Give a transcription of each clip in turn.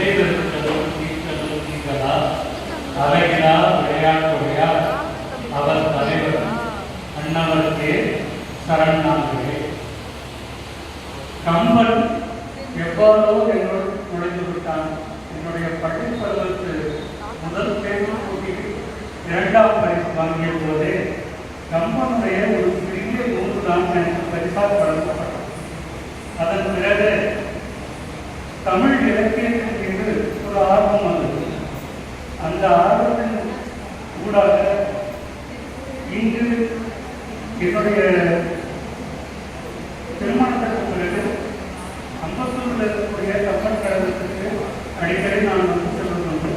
விடைபெறுத்தலும் தீர்த்தலும் நீங்களா அழகிலா விளையாட்டுடையா அவர் தலைவர் அன்னவருக்கே கம்பன் எவ்வாறோ என்னோடு நுழைந்து விட்டான் என்னுடைய பள்ளி பருவத்து முதல் தேர்வு போட்டியில் இரண்டாம் பரிசு வாங்கிய போதே கம்பனுடைய ஒரு பெரிய நூறு தான் எனக்கு பரிசாக வழங்கப்பட்டது அதன் பிறகு தமிழ் இலக்கியத்தில் ஒரு ஆர்வம் வந்தது அந்த ஆர்வத்தின் ஊடாக இன்று என்னுடைய திருமணத்திற்கு பிறகு அம்பத்தூரில் இருக்கக்கூடிய கம்பன் கழகத்துக்கு அடிக்கடி நான் வந்து செல்வது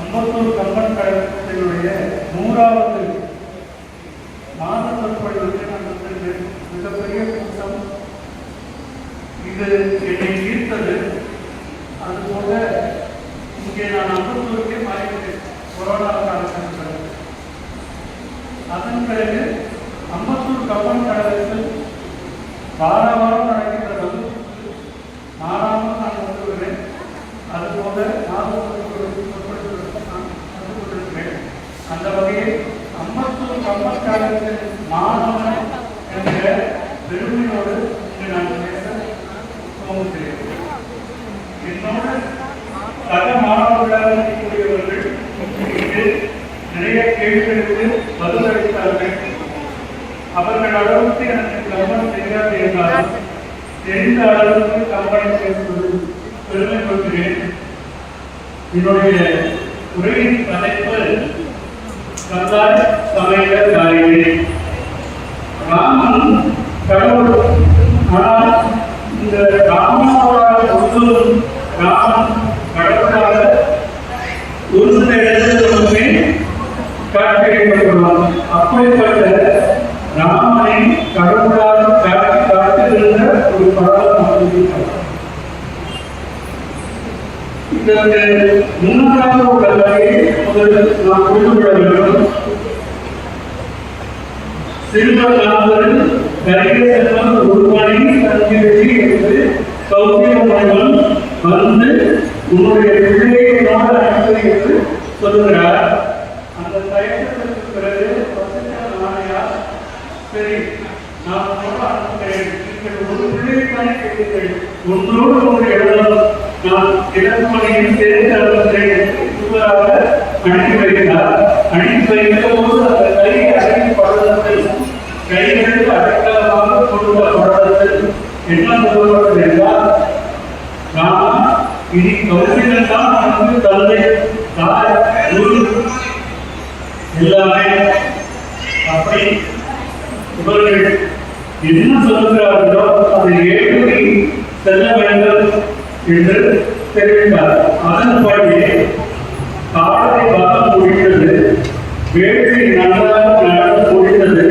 அம்பத்தூர் கம்பன் கழகத்தினுடைய நூறாவது மாத சொற்பொழிவுக்கு நான் வந்திருந்தேன் மிகப்பெரிய கூட்டம். இது என்னை ஈர்த்தது அதுபோல இங்கே நான் அம்பத்தூருக்கே மாறிவிட்டேன் அதன் பிறகு அம்பத்தூர் கம்பன் கழகத்தில் வார வாரம் நடக்கின்ற வகுப்புக்கு மாறாமல் நான் வந்துவிடுவேன். அதுபோல நான் வந்து கொண்டிருக்கிறேன் அந்த வகையில் அம்பத்தூர் கம்பன் கழகத்தில் மாணவன் என்ற பெருமை இங்கு நான் பேச துவங்குகிறேன் என்னோடு சக மாணவர்களாக இருக்கக்கூடியவர்கள் இங்கு கேள்விகளுக்கு பதில் அளித்தார்கள். அவர்கள் அளவுக்கு எனக்கு கவனம் தெரியாது என்றாலும் தெரிந்த அளவுக்கு கவனை பேசுவது பெருமை கொள்கிறேன். என்னுடைய உரையின் தலைப்பு கந்தார் சமய காரியே ராமன் கடவுள் ஆனால் இந்த ராமனோட ஒரு ராமன் கடவுளாக ஒரு சில இடத்துல மட்டுமே காட்சியளிக்கப்பட்டுள்ளார் அப்படிப்பட்ட ராமனை கடவுளாக காட்டி காட்டுகின்ற ஒரு படம் அமைந்திருக்கிறது. இதற்கு முன்னதாக உள்ள வகையை முதலில் நாம் புரிந்து கொள்ள வேண்டும் சிறுவர் நாவலில் கரையை செல்வம் ஒருவனை தங்கிவிட்டு என்று சௌக்கியமுடன் வந்து உன்னுடைய பிள்ளையை நாட அனுப்பி என்று சொல்லுகிறார் அந்த தயக்கத்திற்கு பிறகு வசிஷ்டர் நாளையார் சரி நான் சொல்ல அனுப்புகிறேன் நீங்கள் ஒரு பிள்ளைக்கான கேட்கிறீர்கள் ஒன்றோடு ஒன்று எழுதலாம் நான் இலக்குமணியில் சேர்ந்து அனுப்புகிறேன் இருவராக அனுப்பி வைக்கிறார் அனுப்பி வைத்த போது அந்த கை அடங்கி படுவதற்கு கைகளுக்கு அடக்கமாக கொடுத்த படுவதற்கு என்ன சொல்லப்பட்டது என்றால் நான் இனி கௌசிகன் தான் நமக்கு தந்தை தாய் குரு எல்லாமே அப்படி இவர்கள் என்ன சொல்லுகிறார்களோ அதை ஏற்றி செல்ல வேண்டும் என்று தெரிவித்தார் அதன்படி காலத்தை பாகம் முடிந்தது வேட்டை நன்றாக நடந்து முடிந்தது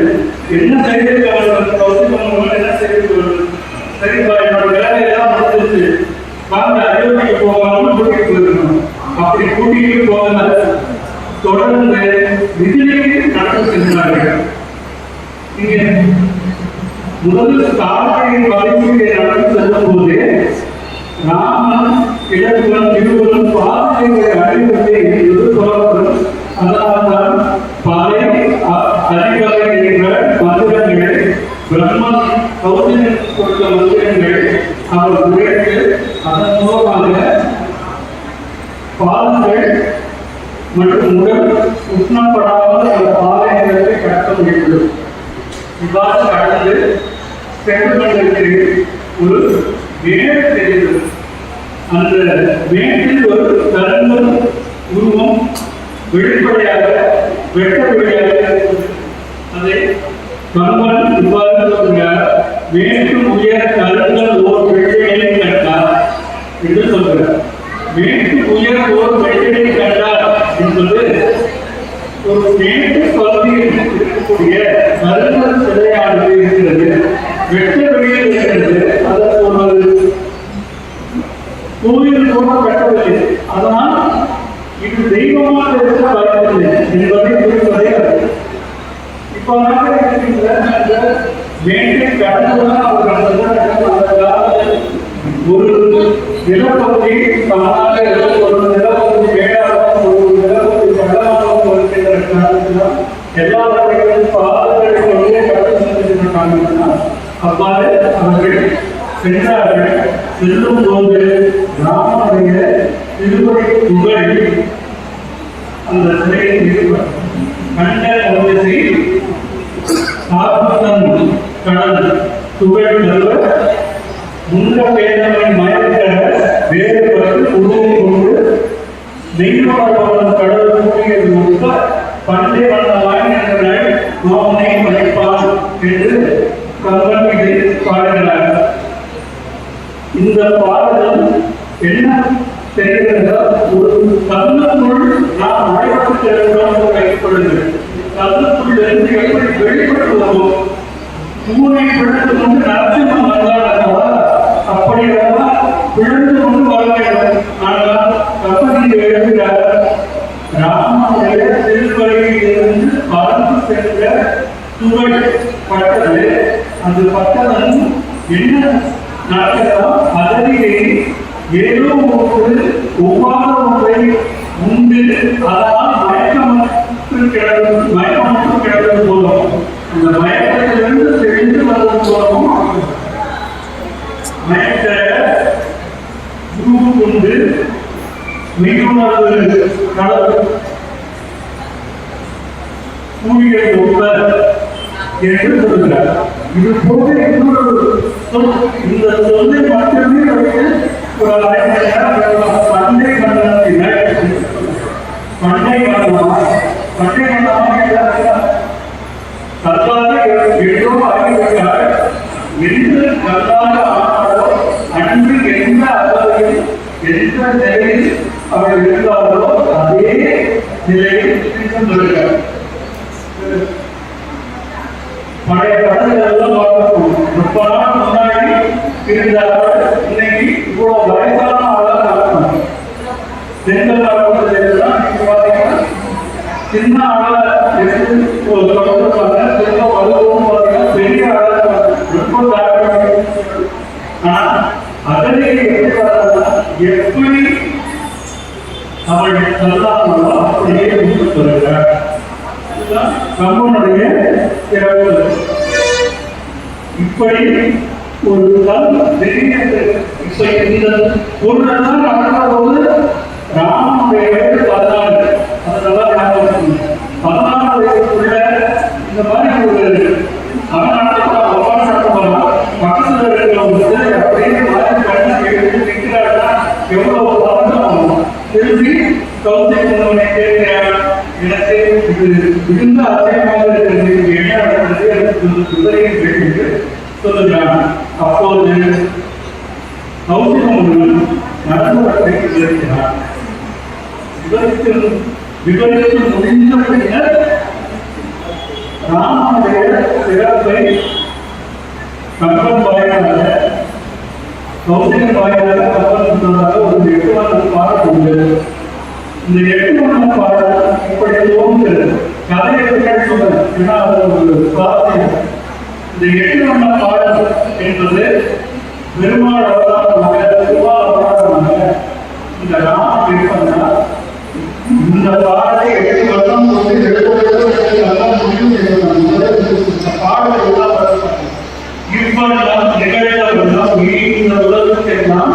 என்ன செய்திருக்கிறார்கள் கௌசிகம் என்ன செய்திருக்கிறார்கள் சரிப்பா என்னோட வேலையெல்லாம் முடிஞ்சிருச்சு வாங்க அயோத்திக்கு போகாமல் கூட்டிட்டு போயிருக்கணும் அப்படி கூட்டிட்டு போகல தொடர்ந்து விதிலைக்கு நடந்து சென்றார்கள் இங்கே முதல் தாழ்மையின் வலிமையை நடந்து செல்லும் போது ராமன் இடகுலம் இருவரும் பாதையை அறிவுரை என்று சொல்லப்படும் அதனால்தான் பலை அறிவலை என்ற மந்திரங்கள் பிரம்மன் கௌதமன் கொடுத்த மந்திரங்கள் அவர் உழைத்து அதன் மூலமாக பாதங்கள் மற்றும் உடல் உஷ்ணப்படாத அந்த பாதைகளை கடத்த முடியுது இவ்வாறு கடந்து பெண்களுக்கு ஒரு மேடு தெரிந்தது அந்த மேட்டில் ஒரு கருங்கல் உருவம் வெளிப்படையாக வெட்ட வெளியாக அதை கம்பன் இவ்வாறு சொல்கிறார் மேட்டும் உயர கருங்கல் ஓர் வெள்ளையை கண்டார் என்று சொல்கிறார். மேட்டு உயர் ஓர் வெள்ளையை அவ்வாறு அவர்கள் சென்றார்கள் செல்லும் போது ராமனுடைய திருவடி புகழ் அந்த சிலையின் இருவர் கண்ட கவனத்தை சாபத்தன் கடல் துகள் நடுவர் பண்டே வந்த நின்றனர் நோமனை மறைப்பான் என்று கம்பன் இதை பாடுகிறார். இந்த பாடல் என்ன தெரிகிறதா ஒரு கல்லுக்குள் நாம் நடைபெற்று செல்கிறோம் என்று வைத்துக்கொள்ளுங்கள் கல்லுக்குள் இருந்து எப்படி வெளிப்படுத்துவோம் பூனை பிழந்து கொண்டு நரசிம்மம் வந்தார் அல்லவா? அப்படி அல்லவா பிழந்து கொண்டு வர வேண்டும் ஆனால் கப்பலில் எழுதுகிறார் ராமனுடைய திருவரையில் இருந்து பறந்து சென்ற துகள் அந்த பட்டவன் என்ன நடக்கலாம் அதிலே ஏதோ ஒரு ஒவ்வாத ஒன்றை உண்டு. அதனால் மயக்கமற்று கிடக்கும் மயக்கமற்று கிடக்கும் போதும். அந்த மயக்கத்திலிருந்து தெரிந்து வரும் போதும். மயக்க குரு கொண்டு மிகுணர்வு கடவுள் கூலியை ஒப்ப என்று சொல்கிறார் இது போல இன்னொரு சொல். இந்த சொல்லை மட்டுமே வைத்து ஒரு பண்டை மண்டலத்தினர் பண்டை மண்டலமா பண்டை மண்டலமா எல்லாரும் கல்லாக என்று ஆனாரோ அன்று எந்த அளவில் எந்த நிலையில் அவர் இருந்தார் அதே நிலையில் இன்னும் வருகிறார் பழைய படங்கள் எல்லாம் பார்க்கணும் முப்பது நாள் முன்னாடி இருந்தார்கள் இன்னைக்கு இவ்வளவு வயசான ஆளாக நடக்கணும் தென்கள் ஆரம்பத்தில் நீங்க பாத்தீங்கன்னா சின்ன ஆளா ஒரு சின்ன வலுவும் பெரிய ஆளா ரொம்ப ஆனா அதனை எப்படி எப்படி அவள் சொல்லாமலோ அப்படியே முடித்து வருகிறார் இதுதான் சிறப்பு. இப்படி ஒரு கல் பெரிய இந்த ஒரு நாள் நடந்த போது ராமனுடைய இந்த மாதிரி ஒரு அவன் நடத்த அவன் நடத்த இருக்கிறவங்க அப்படியே மாறி கண்ணு நிற்கிறாருன்னா எவ்வளவு திரும்பி கவுந்தை கொண்டவனை கேட்கிறார். எனக்கு இது மிகுந்த ஆச்சரியமாக இருக்கிறது. என்ன நடந்தது எனக்கு குதிரையை கேட்டு சொல்லுகிறான் அப்போது கௌசிகம் நடந்தவற்றை விவரித்து விவரித்து முடிந்த பின்னர் ராமனுடைய சிறப்பை கம்பன் வாயிலாக கௌசிகன் வாயிலாக கம்பன் சொன்னதாக ஒரு எட்டு பாடல் உண்டு இந்த எட்டு பாடல் இப்படி தோன்றுகிறது கதையை பின்னாடி ஏன்னா அது ஒரு சுவாரஸ்யம் இந்த எட்டு பாடல் என்பது பெருமாள் அவதாரமாக திருவாள் அவதாரமாக இந்த ராம இருப்பதா இந்த பாடலை எட்டு வருடம் கொண்டு எழுதுவதற்கு எல்லாம் முடிவு செய்யணும் இந்த பாடலை எல்லாம் வருகிறாங்க. இப்பெல்லாம் நிகழ்ந்தவெல்லாம் இந்த உலகத்தெல்லாம்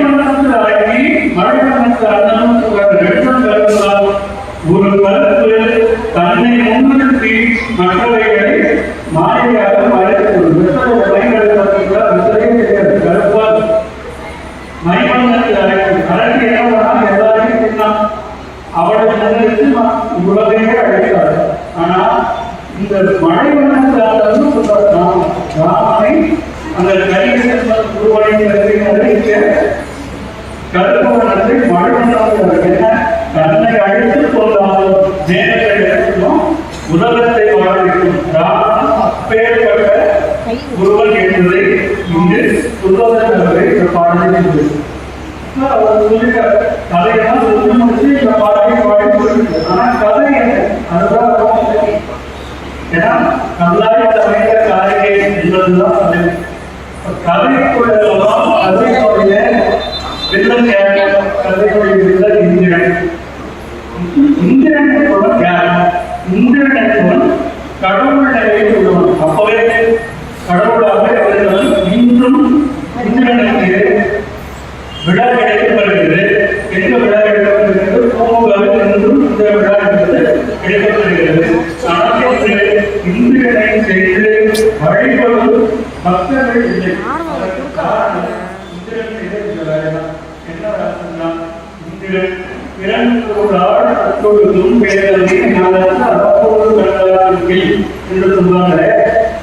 தின்னான் மாநில முன்னிறுத்தி ம- உலகையே அழைத்தார் ஆனா இந்த மழை அண்ணனும் ராமனை அந்த கைகள் உருவடைந்ததை அறிவிக்க கருப்பவனத்தை மழுவனாக என்ன? தன்னை அழைத்து கொள்ளாமல் நேரத்தை உலகத்தை வாழ்விக்கும் ராமன் அப்பேற்பட்ட ஒருவன் என்பதை இங்கு சொல்வதற்காகவே இந்த பாடலில் உள்ளது. அப்ப அவர் சொல்லிட்டார், கதையெல்லாம் சொல்லி முடிச்சு இந்த பாடலை பாடி சொல்லிட்டு ஆனா கதை என்ன அதுதான் ரொம்ப முக்கியம். ஏன்னா கல்லாய் சமைத்த காரிகை என்பதுதான் கதை அப்ப கதைக்குள்ள கதைக்குடைய வில்லன் யார் கதைக்குடைய வில்லன் இந்திரன் இந்திரன் என்பவன் யார் இந்திரன் என்பவன் கடவுள் நிலையில் உள்ளவன் அப்பவே கடவுளாக இருந்தவன் இன்றும் இந்திரனுக்கு விழா கிடைக்கப்படுகிறது எந்த விழா கிடைக்கப்படுகிறது பூமுகாவில் இன்றும் இந்த விழா என்பது கிடைக்கப்படுகிறது ஆனால் இந்திரனை செய்து வழிபடும் பக்தர்கள் இல்லை அதற்கு காரணம் இந்திரன் செய்த இந்த வேலைதான் என்ன வேலைன்னா இந்திரன் பிறந்தோடால் அப்பொழுதும் பேரவை நாளத்து அறப்போடு கண்டதார்கள் என்று சொல்வாங்க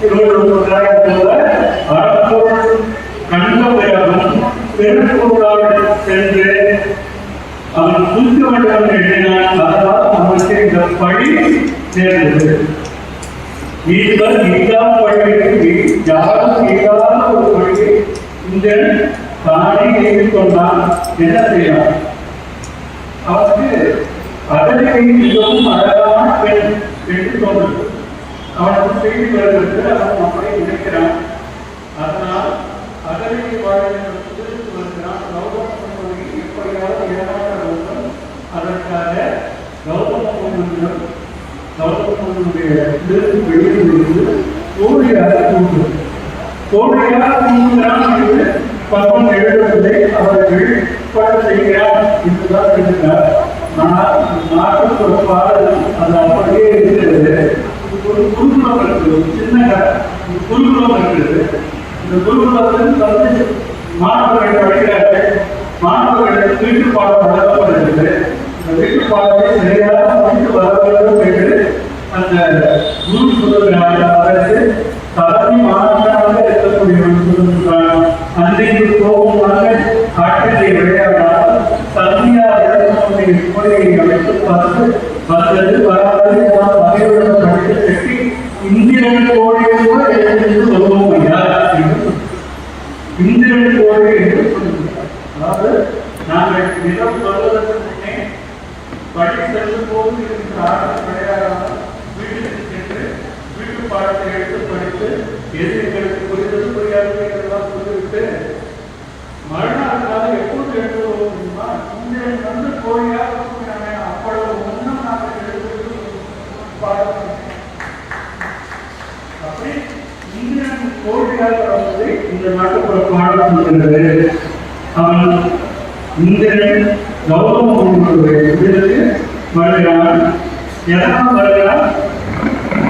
இவர்கள் சொல்றாங்க போல அறப்போடு கண்ட பிறகும் சென்று அவன் குதிக்க வேண்டும் எண்ணினான் அதனால் அவனுக்கு இந்த பழி சேர்ந்தது பழிக்கு யாரும் ஒரு பழியை இந்த தானே கொண்டான் என்ன செய்யலாம் அவனுக்கு அதனை மிகவும் அழகான பெண் என்று தோன்றும் அவனுக்கு செய்தி வருகிறது அவன் அப்படி நினைக்கிறான் அதனால் அதனை வாழ்வதற்கு வருகிறான் கௌதம முனிவருக்கு எப்படியாவது ஏமாற்ற வேண்டும் அதற்காக கௌதம முனிவரிடம் கௌதம முனிவருடைய வெளியில் இருந்து தோழியாக தூண்டும் தோழியாக தூங்குகிறான் என்று பக்கம் எழுதவில்லை அவர்கள் பட செய்கிறார் என்றுதான் இருக்கிறார் ஆனால் நாட்டுக்கு ஒரு பாடல் அது அப்படியே இருக்கிறது ஒரு குருகுலம் இருக்குது சின்ன குருகுலம் இருக்கிறது இந்த குருகுலத்தில் வந்து மாணவர்கள் படிக்கிறார்கள் மாணவர்களுக்கு வீட்டு பாடம் வழங்கப்படுகிறது இந்த வீட்டு பாடத்தை சரியாக முடித்து வர வேண்டும் என்று அந்த குரு அதற்கு தலைமை அமைத்து பார்த்து வந்தது வராது வகையுடன் படித்து கட்டி இந்திரன் கோழி கூட என்று சொல்லுவோம் ஐயா என்று சொல்லுகிறார். இந்திரன் கோழி என்று சொல்லுகிறார் அதாவது நாங்கள் நிலம் சொல்வதற்கு முன்னே படி செல்லும் போது இருக்கிற ஆட்கள் கிடையாதால் வீட்டுக்கு சென்று வீட்டு பாடத்தை எடுத்து படித்து எது எங்களுக்கு புரிந்தது புரியாது எல்லாம் சொல்லிவிட்டு மறுநாள் காலை எப்போது எழுந்து முடியுமா இந்திரன் வந்து கோழியாக தூங்கினானே அப்பொழுது முன்னும் நாங்கள் எழுதுவது பாடம் அப்படி இந்திரன் கோழியாக வந்ததை இந்த நாட்டுப்புற பாடம் சொல்கிறது அவன் இந்திரன் கௌதம முனிவருடைய விருதுக்கு வருகிறான் எதனால் வருகிறான்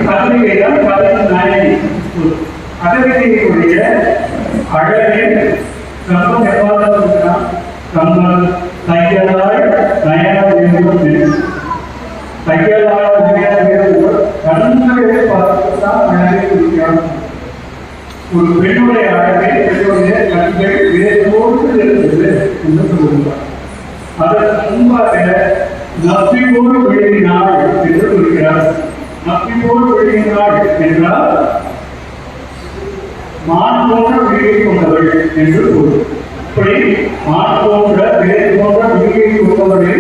கதிரிகை தான் கதையின் நாயகி. கதிரிகையுடைய அழகே கம்பம் எவ்வாறு இருக்கிறான் கம்பல் தையலாய் நயன வேண்டும் தையலாய் நயன வேண்டும் கண்களை பார்த்து தான் அழகை இருக்கிறான் ஒரு பெண்ணுடைய அழகை பெண்ணுடைய கண்கள் வேறோடு இருந்தது என்று சொல்லுகிறார். அதற்கு முன்பாக நப்பியோடு வெளியினாள் என்று சொல்கிறார். நப்பியோடு வெளியினாள் என்றால் மான் போன்ற விழியை கொண்டவள் என்று பொருள். இப்படி மான் போன்ற வேறு போன்ற விழியை கொண்டவளை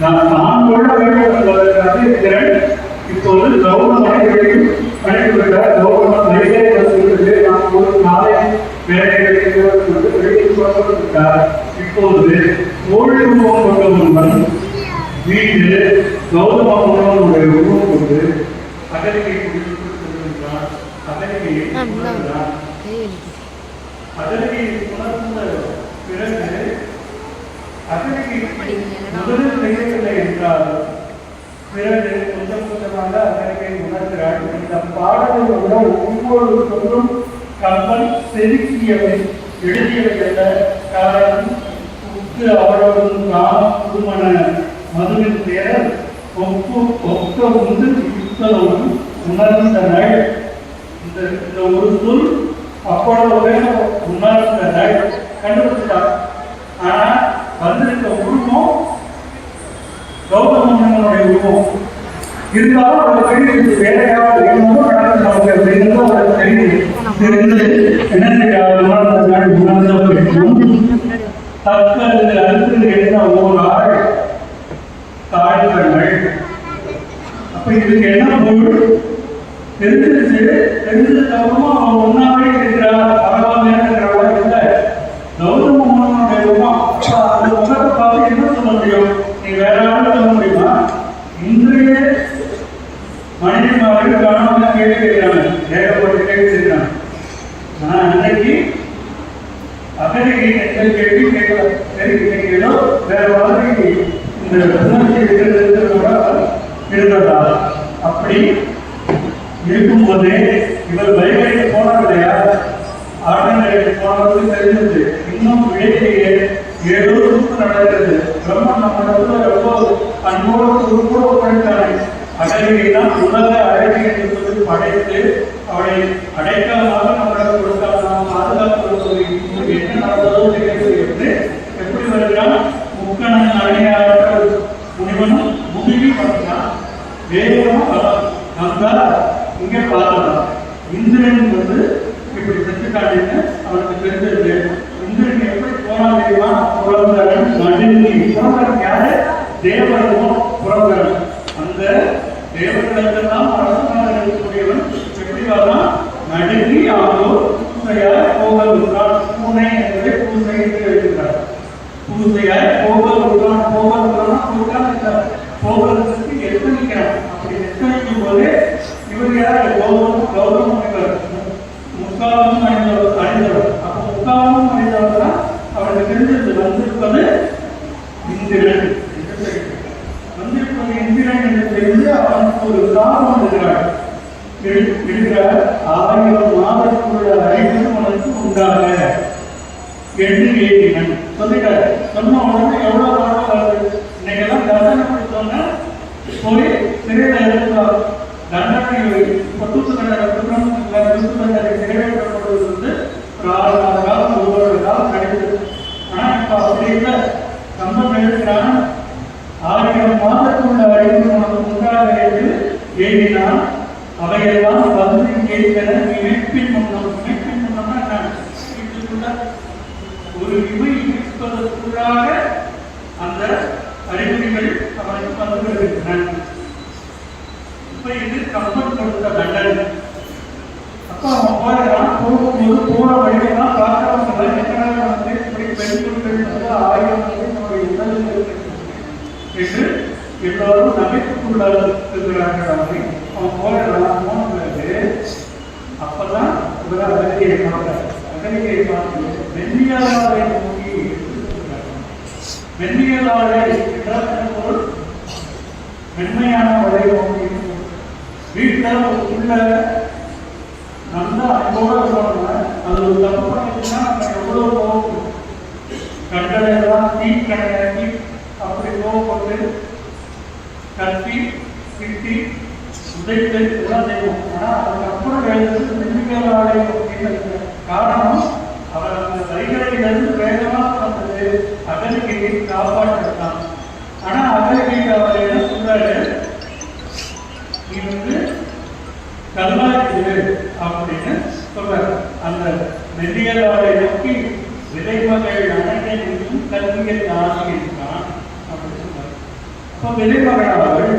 நான் தான் கொள்ள வேண்டும் என்பதற்காக இருக்கிறேன் இப்போது கௌரவ மனிதர்களையும் அழைத்துவிட்ட கௌரவ மனிதரை வந்து நான் ஒரு நாளை வேலைகளை வந்து வெளியே சொல்லப்பட்டார் இப்போது ஓய்வு கொண்டவர்கள் ஒருவன் வீட்டில் கௌதம முன்னோருடைய உருவம் கொண்டு அகலிகை குடித்து செல்கின்றான் அகலிகையை உணர்கிறான் அதனை உணர்ந்த பிறகு அதனை முதலில் செய்யவில்லை என்றால் பிறகு கொஞ்சம் கொஞ்சமாக அதனை உணர்கிறாள் இந்த பாடலில் உள்ள ஒவ்வொரு சொல்லும் கம்பன் செதுக்கியவை எழுதியவை அல்ல காரணம் உத்து அவரோடு நாம் புதுமண மதுவின் பேரர் ஒப்பு ஒக்க உண்டு யுத்தலும் உணர்ந்தனள் இந்த இந்த ஒரு சொல் அப்பொழுது உணர்ந்தனள் கண்டுபிடிச்சார் ஆனா வந்திருக்க இருந்தாலும் அந்த தெரியுது வேலையாக என்னமோ நடக்குது நமக்கு அப்படிங்கிறது அவருக்கு தெரியுது தெரிந்து என்ன அடுத்து ஓர் ஆள் அப்ப இதுக்கு என்ன பொருள்? தெரிஞ்சிருச்சு. தெரிஞ்சதுக்கு அப்புறமா அவன் ஒன்னாவே பரவாயில்ல இருக்கிறவா இல்ல கௌதம முன்னோட அந்த முகத்தை பார்த்து என்ன சொல்ல முடியும் நீ வேற ஆள் சொல்ல முடியுமா இன்றைய மனிதர்கள் கணவன் கேள்வி கேட்கிறாங்க ஏகப்பட்ட கேள்வி கேட்கிறாங்க ஆனா அன்னைக்கு அகதிகை என்ற கேள்வி கேட்கல சரி இன்னைக்கு ஏதோ வேற மாதிரி இந்த உணர்ச்சி இருந்ததா அப்படி இருக்கும்போதே இவர் வைகைக்கு போனார் இல்லையா ஆட்டநிலைக்கு போனது தெரிஞ்சது இன்னும் விடையிலேயே ஏதோ துப்பு நடக்கிறது. பிரம்மன் நம்ம ரொம்ப அன்போடு துருப்போடு ஒப்படைத்தானே அகதிகை தான் உலக அழகி என்று படைத்து அவளை அடைக்காமல் நம்மளால் கொடுத்தால் நாம் பாதுகாப்பு என்ன நடந்ததோ தெரியாது என்று எப்படி வருகிறான்? முக்கணன் அடையாள முனிவனும் முதுகி பார்க்கிறான் வேகமா வரான். நம்ம இங்க பார்க்கலாம். இந்திரன் வந்து இப்படி செத்துட்டான்னு அவனுக்கு தெரிஞ்சது இந்திரன் எப்படி போறான் தெரியுமா? புறந்தரன் நடுங்கி புறந்தரன் யாரு? தேவர்களும் புறந்தரன் அந்த தேவர்களுக்கெல்லாம் அரசனாக இருக்கக்கூடியவன் எப்படி வரலாம் நடுங்கி ஆனோர் பூசையாய் போகல் பூனை என்பதை பூசை என்று எழுதுகிறார் பூசையாய் போகல் உள்ளான் போகல் உள்ளான் கொடுக்கான் போகிறதுக்கு எத்தனைக்கிறான் அப்படி எத்தனைக்கும் போது இவர் யார் கௌதம் கௌதம் முனிவர் முக்காலும் அணிந்தவர் அணிந்தவர் அப்போ முக்காலும் அணிந்தவர் தான் அவருக்கு தெரிஞ்சது வந்திருப்பது இந்திரன் என்று தெரியும். வந்திருப்பது இந்திரன் என்று தெரிந்து அவனுக்கு ஒரு சாபம் இருக்கிறார் இருக்கிறார் ஆயிரம் மாதத்துக்குள்ள அறிவு உனக்கு உண்டாக என்று ஏற்றினன் சொல்லிட்டாரு சொன்ன உடனே எவ்வளவு நாள் வருது இன்னைக்கெல்லாம் தண்டனை கொடுத்தோன்னா போய் சிறையில இருந்தால் தண்டனை பத்து தண்டனை குற்றம் குற்று தண்டனை நிறைவேற்றப்படுவது வந்து ஒரு ஆறு மாத காலம் ஒரு வருட காலம் கிடைத்தது அப்படி இல்லை சம்பந்தம் எழுதுகிறான் ஆயிரம் மாதத்துள்ள உண்டாக என்று அவையெல்லாம் வந்து கேட்கிற நீ மீட்பின் முன்னம் மீட்பின் முன்னம்னா என்ன ஒரு இவை இருப்பதற்குள்ளாக அந்த அறிகுறிகள் அவனுக்கு வந்து வருகின்றன இப்ப இது கம்பன் கொடுத்த தண்டனை அப்ப அவன் போகிறான் போகும்போது போற வழியெல்லாம் பார்க்கிறவங்க எத்தனை வந்து இப்படி பெண்கள் வந்து ஆயிரம் வந்து நம்முடைய உடலில் இருக்கிறது என்று எல்லோரும் நகைப்புக்குள்ளார்கள் அவன் போகிறான் போனது அப்பதான் இவரா அகதியை பார்க்கிறார் அகதியை பார்த்து வெண்ணியலாரை நோக்கி வெண்ணியலாரை என்றால் என்ன பொருள் மென்மையான வரை நோக்கி வீட்டில் உள்ள நல்ல அன்போட சொல்லணும் அது ஒரு தப்பு பண்ணிச்சுன்னா நம்ம போகும் கோவம் எல்லாம் தீ கடையாக்கி கோவப்பட்டு கட்டி திட்டி உதைத்து எல்லாம் செய்வோம் ஆனால் அதுக்கப்புறம் எழுதுறது மின்னிக்கல் ஆலை அப்படின்னு காரணம் அவர் அந்த வரிகளிலிருந்து வேகமாக வந்தது அகலிகையை காப்பாற்றினான் ஆனால் அகலிகை அவர் என்ன சொல்றாரு? நீ வந்து கல்லாக்குது அப்படின்னு சொல்றாரு. அந்த நெல்லியலாரை நோக்கி விதைமகள் அனைத்தையும் கல்வியை ஆகி அப்போ விதைமகள் அவள்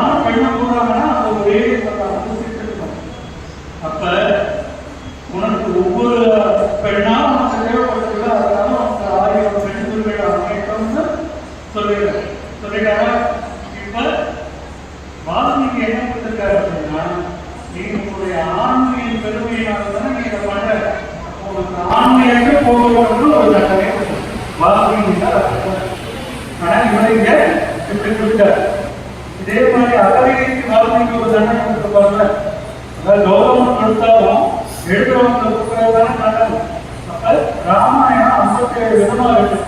யார் கண்ணு போறாங்கன்னா அந்த ஒரே அப்ப உனக்கு ஒவ்வொரு பெண்ணா உனக்கு தேவைப்பட்டதுல அதனால அந்த ஆயிரம் பெண் உரிமைகளை அமைக்கணும்னு சொல்லிடுறேன் என்ன கொடுத்துருக்காரு அப்படின்னா நீ உங்களுடைய ஆண்மையின் பெருமையினால தானே நீ இதை பண்ற உனக்கு ஆண்மையாக ஒரு தண்டனை வால்மீகி தான் ஆனா கொடுத்தாரு? இதே மாதிரி அகவைக்கு வால்மீகி ஒரு தண்டனை கொடுத்துருப்பாங்க. அதாவது கௌரவம் கொடுத்தாலும் எழுதுறவங்க கொடுக்கறதான தண்டனை அப்ப ராமாயணம் ஐம்பத்தி ஏழு விதமா இருக்கு.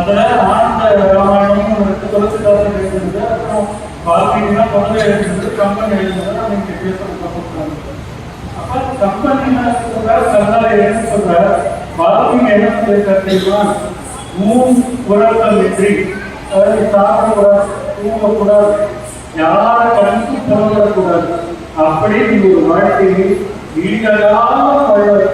அதுல ஆனந்த ராமாயணம் இருக்கு துளசிதாசன் எழுதுறது அப்புறம் வால்மீகினா முதல்ல எழுதுறது கம்பன் எழுதுறது அவங்க பேசுறது அப்ப கம்பன் என்ன சொல்றாரு? கல்லால என்ன சொல்றாரு? வால்மீகி என்ன சொல்லிருக்காரு தெரியுமா? மூணு குரல்கள் வெற்றி அதாவது சாப்பிடக்கூடாது தூங்கக்கூடாது. யார கண்ணுக்கு புறப்படக்கூடாது அப்படி நீங்க ஒரு வாழ்க்கையை நீங்களாக வாழ்வாய்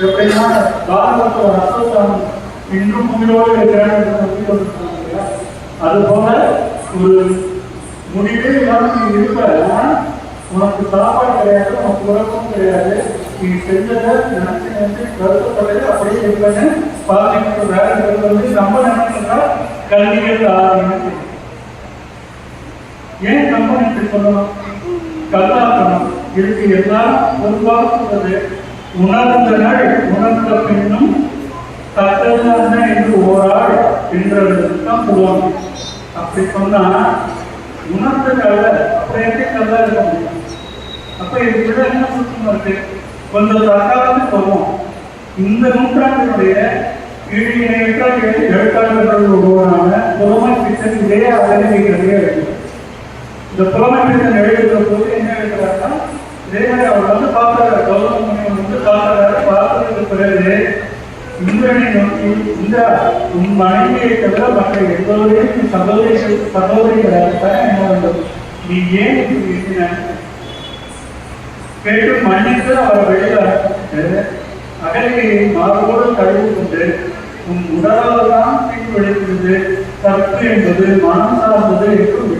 எப்படின்னா பாரதத்தோட அசோசானம் இன்றும் உயிரோடு இருக்கிறாங்க அது போல ஒரு முடிவே இல்லாமல் நீ இருப்ப உனக்கு சாப்பாடு கிடையாது உனக்கு உறக்கம் கிடையாது. நீ செஞ்சதை நினைச்சு நினைச்சு வருத்தப்பட்டது அப்படியே இருப்பேன்னு பாதிப்பு வேற வந்து நம்ம நினைக்கிறா கல்விகள் ஆரம்பிச்சு ஏன் நம்ம இப்படி சொல்லணும்? கல்லாக்கணும். இதுக்கு எல்லாம் உருவாக்குவது உணர்ந்த நாள் உணர்ந்த பின்னும் தத்தன என்று ஓராள் என்றதான் சொல்லுவாங்க அப்படி சொன்னா உணர்ந்த கல்ல அப்புறம் எப்படி கல்லா இருக்க முடியும்? அப்ப இது விட என்ன சுத்தமா இருக்கு? கொஞ்சம் தற்காலத்து போவோம். இந்த நூற்றாண்டினுடைய இடையினையற்ற எழுத்தாளர்கள் ஒருவரான புறமை பிச்சன் இதே அகநிலைகளே இருக்கு இந்த புலமைப்பின் பிச்சன் எழுதுகிற போது என்ன எழுதுறாருன்னா இதே மாதிரி அவர் வந்து பார்க்கிறார் கௌரவ முனிவன் வந்து பார்க்கிறாரு பார்த்ததுக்கு பிறகு இந்திரனை நோக்கி இந்த உன் மனைவியை தவிர மற்ற எல்லோரையும் சகோதரி சகோதரிகளாகத்தான் என்ன வேண்டும்? நீ ஏன் இப்படி கேட்டு மன்னித்து அவர் வெளியில் அகலையை அகலியை மார்போடு கழுவி கொண்டு உன் உடலால் தான் தீ விளைக்கிறது தப்பு என்பது மனம் சார்ந்தது என்று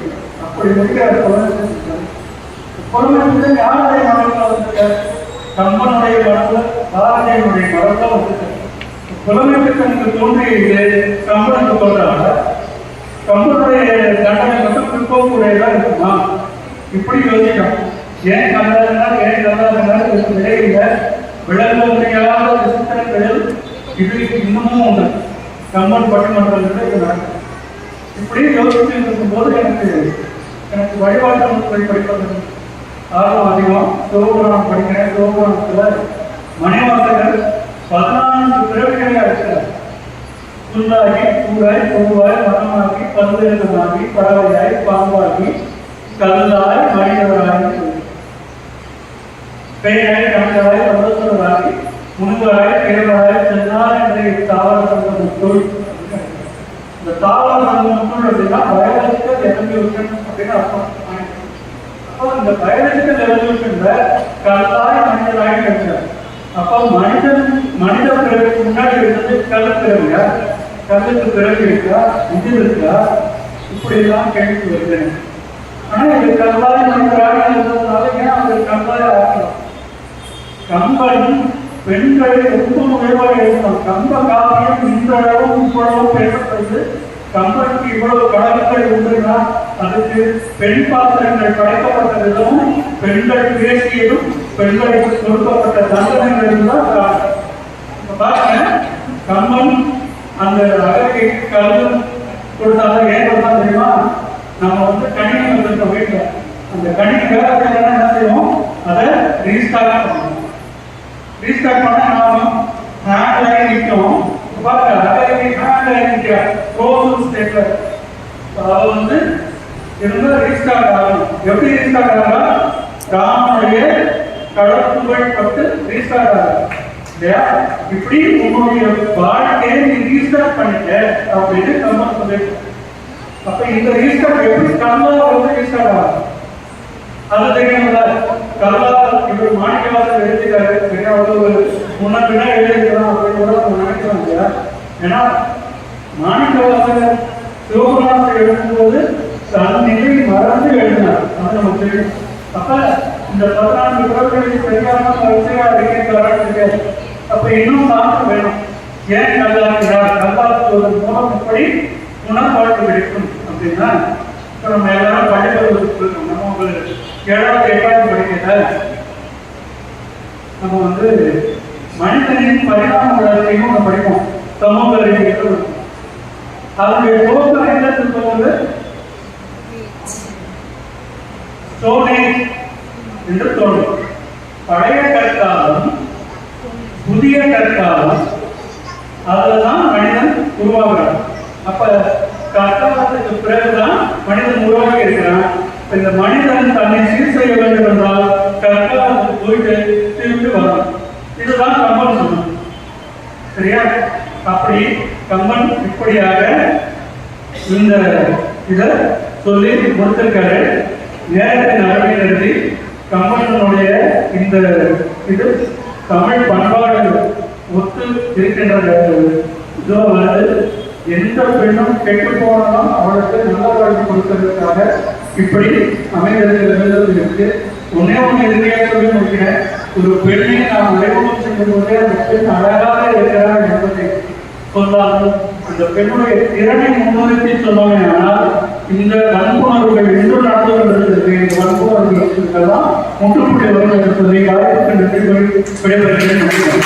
முடிக்கிறார். அப்படி யாருடைய மனதில் வந்திருக்கார் கம்பனுடைய மனதில் பாரதியனுடைய தோன்றியது கம்பனுக்கு சொல்றாங்க கம்பனுடைய தண்டனை மட்டும் பிற்போக்குடையதான் இருக்குமா இப்படி யோசிக்கணும் ஏன் கல்லாதுன்னா ஏன் கல்லாதுன்னா இதுக்கு விளங்க முடியாத இது இன்னமும் உண்டு கம்பன் பட்டிமன்றத்தில் இது இப்படி யோசிச்சு இருக்கும்போது எனக்கு எனக்கு வழிபாட்டு நூல்களை படிப்பது ஆர்வம் அதிகம் சிவபுராணம் படிக்கிறேன் சிவபுராணத்தில் மணிவாசகர் பதினான்கு பிறவிகளை அழைக்கிறார் புல்லாகி பூராய் பூவாய் மனமாகி பல்வேறுமாகி பறவையாய் பாம்பாகி கல்லாய் மனிதராய் சொல்லி பெயராய் கணக்காய் வல்லசராய் முனிவராய் பேராய் சென்னாய் என்ற தாவர சங்கமுக்குள் இந்த தாவர சங்கமுக்குள் அப்படின்னா பயாலஜிக்கல் எவல்யூஷன் அப்படின்னு அர்த்தம் அப்போ இந்த பயாலஜிக்கல் எவல்யூஷன்ல கல்லாய் மனிதராய் கிடைச்சார் அப்போ மனிதன் மனித பிறகு முன்னாடி இருந்தது கல் பிறவியா கல்லுக்கு பிறகு இருக்கா இது இருக்கா இப்படி எல்லாம் கேள்வி வருகிறேன் ஆனா இது கல்லாய் மனிதராக இருந்ததுனால ஏன் அவர் கல்லாய் கம்பன் பெண்களை ரொம்ப உயர்வாக கம்ப காவியம் இன்றளவும் இவ்வளவு பேசப்படுது. கம்பனுக்கு இவ்வளவு கழகங்கள் உண்டுனா அதுக்கு பெண் பாத்திரங்கள் படைக்கப்பட்ட விதமும் பெண்கள் பேசியதும் பெண்களுக்கு கொடுக்கப்பட்ட தண்டனைகள் தான் பாருங்க கம்பன் அந்த அழகை கலந்து கொடுத்தாங்க ஏன் கொடுத்தா தெரியுமா? நம்ம வந்து கணினி வந்திருக்கோம் வீட்டில். அந்த கணினி வேலை என்ன செய்வோம்? அதை ரீஸ்டார்ட் பண்ணுவோம். ரீஸ்டார்ட் பண்ணா என்ன ஆகும்? ஹேண்ட் லைன் நிற்கும் பாருங்க அழகை ஹேண்ட் ஸ்டேட்ல வந்து இருந்தா ரீஸ்டார்ட் ஆகணும் எப்படி ரீஸ்டார்ட் ஆகலாம் ராமனுடைய கடற்புகள் பட்டு ரீஸ்டார்ட் ஆகும் இல்லையா? இப்படி வாழ்க்கையை நீ ரீஸ்டார்ட் பண்ணிட்ட அப்படின்னு நம்ம அப்ப இந்த ரீஸ்டார்ட் எப்படி வந்து ரீஸ்டார்ட் ஆகும்? அது தெரியும்ல கல்லா இவர் மாணிக்கவாசல் எழுதிட்டாரு. சரியா ஒரு முன்ன பின்ன எழுதிக்கலாம் அப்படின்னு கூட நம்ம ஏன்னா மாணிக்கவாசகர் சிவபுராணத்தை எழுதும்போது தன்னிலை மறந்து எழுதினார். அது நமக்கு அப்ப இந்த பதினான்கு குரல்களில் சரியான வரிசையா அறிக்கைக்காரர்களுக்கு அப்ப இன்னும் பார்க்க வேணும். ஏன் கல்லாக்கிறார் கல்லாக்குவதன் மூலம் எப்படி உணர்வாழ்வு கிடைக்கும் அப்படின்னா இப்ப நம்ம எல்லாரும் படிப்பதற்கு நம்ம ஒரு ஏழாவது எட்டாவது படிக்கிறத நம்ம வந்து மனிதனின் பரிணாம வளர்ச்சியும் நம்ம படிப்போம். சமூக அறிவியல் அதனுடைய தோற்றம் என்ன சொல்வது ஸ்டோனேஜ் என்று தோன்றும் பழைய கற்காலம் புதிய கற்காலம் அதுலதான் மனிதன் உருவாகிறான். அப்ப கற்காலத்துக்கு பிறகுதான் மனிதன் உருவாகி இருக்கிறான். இந்த மனிதன் தன்னை சீர் செய்ய வேண்டும் என்றால் கற்காலத்துக்கு போயிட்டு திரும்பி வரும் இதுதான் கம்பன் சொன்னான். சரியா? அப்படி கம்பன் இப்படியாக இந்த இத சொல்லி கொடுத்திருக்காரு நேரத்தை நடவை நடத்தி கம்பனுடைய இந்த இது தமிழ் பண்பாடு ஒத்து இருக்கின்ற இதோ வந்து எந்த பெண்ணும் கெட்டு போனாலும் அவளுக்கு நல்ல வாழ்வு கொடுக்கறதுக்காக இப்படி அமைந்திருக்கிறது இருக்கு. ஒன்னே ஒன்று இறுதியாக சொல்லி முடிக்கிறேன். ஒரு பெண்ணை நாம் அறிமுகம் செய்யும் போதே அந்த பெண் அழகாக இருக்கிறார் என்பதை சொல்லாமல் அந்த பெண்ணுடைய திறனை முன்னிறுத்தி சொன்னோமே ஆனால் இந்த வன்புணர்வுகள் என்று நடந்து கொண்டிருக்கிறது இந்த வன்புணர்வுகளுக்கெல்லாம் முற்றுப்புள்ளி வருவதற்கு காயத்திற்கு நன்றி விடைபெறுகிறேன்.